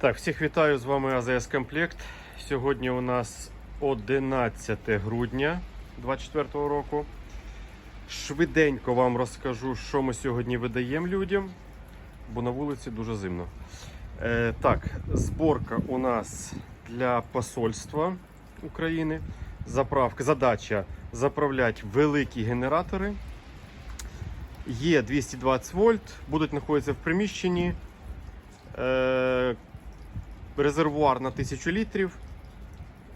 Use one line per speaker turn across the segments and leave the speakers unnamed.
Так, всіх вітаю з вами АЗС Комплект. Сьогодні у нас 11 грудня 2024 року. Швиденько вам розкажу, що ми сьогодні видаємо людям, бо на вулиці дуже зимно. Е, так, зборка у нас для посольства України. Заправка, задача заправляти великі генератори. Є 220 вольт, будуть знаходитися в приміщенні. Е, резервуар на 1000 літрів.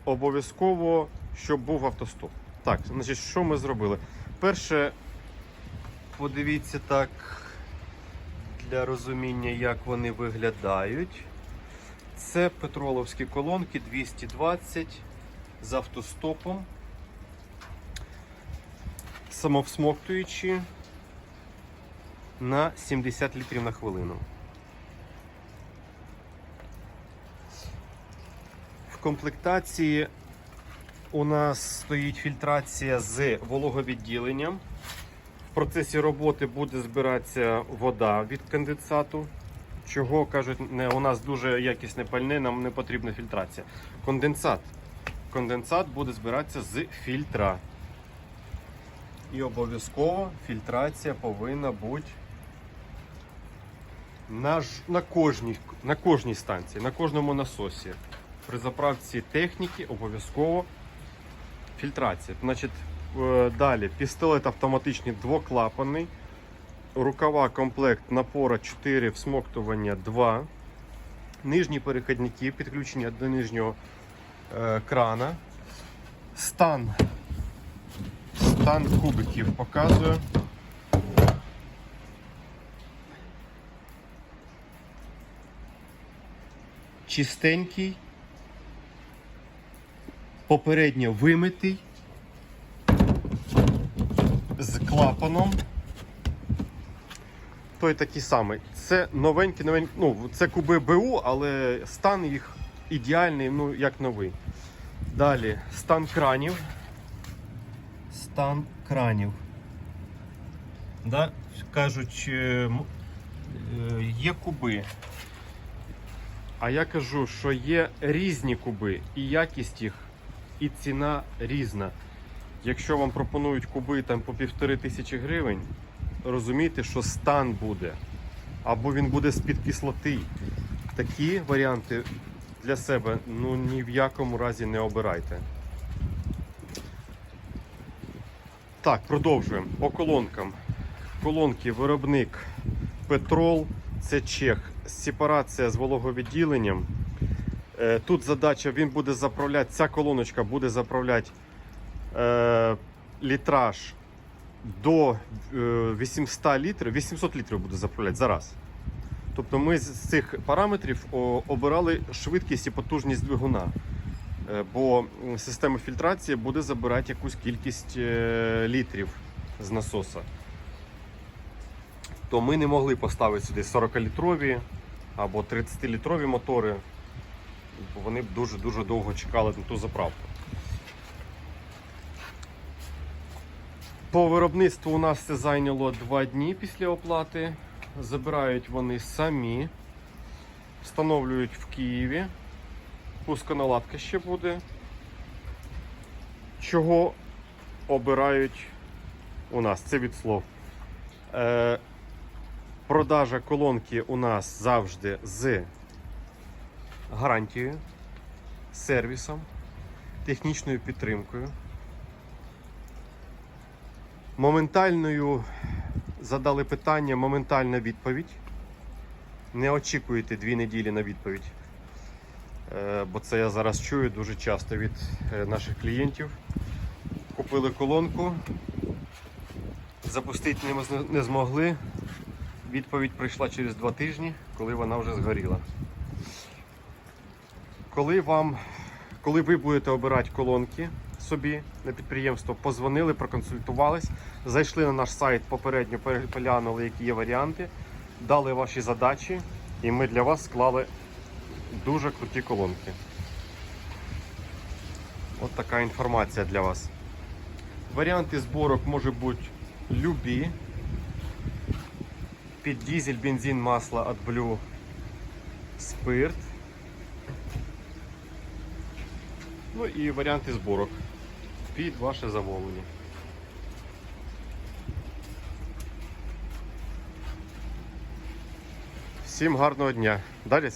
Обов'язково, щоб був автостоп. Так, значить, що ми зробили? Перше, подивіться так для розуміння, як вони виглядають. Це петроловські колонки 220 з автостопом. Самовсмоктуючі на 70 літрів на хвилину. Комплектації у нас стоїть фільтрація з вологовідділенням. В процесі роботи буде збиратися вода від конденсату. Чого кажуть, не, у нас дуже якісне пальне, нам не потрібна фільтрація. Конденсат. Конденсат буде збиратися з фільтра. І обов'язково фільтрація повинна бути на, на, кожній, на кожній станції, на кожному насосі. При заправці техніки обов'язково фільтрація. Значить, е, далі. Пістолет автоматичний двоклапанний, рукава комплект напора 4, всмоктування 2, нижні перехідники, підключення до нижнього е, крана, стан, стан кубиків показує. Чистенький, попередньо вимитий, з клапаном. Той такий самий. Це новенький, новенький, ну, це куби БУ, але стан їх ідеальний, ну, як новий. Далі стан кранів. Стан кранів. Да? Кажуть, е, е, є куби. А я кажу, що є різні куби, і якість їх, і ціна різна. Якщо вам пропонують куби там по півтори тисячі гривень, розумійте, що стан буде. Або він буде з-під кислоти. Такі варіанти для себе ну ні в якому разі не обирайте. Так, продовжуємо. По колонкам. Колонки виробник Петрол, це чех. Сепарація з вологовідділенням. Е, Тут задача, він буде заправляти, ця колоночка буде заправляти е, літраж до е, 800 літрів, 800 літрів буде заправляти зараз. Тобто ми з цих параметрів обирали швидкість і потужність двигуна. Е, бо система фільтрації буде забирати якусь кількість е, літрів з насоса. То ми не могли поставити сюди 40-літрові або 30-літрові мотори, вони б дуже-дуже довго чекали на ту заправку. По виробництву у нас це зайняло 2 дні після оплати. Забирають вони самі, встановлюють в Києві. Пусконаладка ще буде. Чого обирають у нас? Це від слов. Е, продажа колонки у нас завжди з гарантією, сервісом, технічною підтримкою. Моментальною задали питання, моментальна відповідь. Не очікуйте дві неділі на відповідь. Е, Бо це я зараз чую дуже часто від е, наших клієнтів. Купили колонку, запустити не змогли. Відповідь прийшла через два тижні, коли вона вже згоріла. Коли вам, коли ви будете обирати колонки собі на підприємство, позвонили, проконсультувались, зайшли на наш сайт, попередньо переглянули, які є варіанти, дали ваші задачі, і ми для вас склали дуже круті колонки. От така інформація для вас. Варіанти зборок можуть бути любі. Під дизель, бензин, масло, AdBlue, спирт. Ну і варіанти зборок під ваше замовлення. Всім гарного дня. Далі.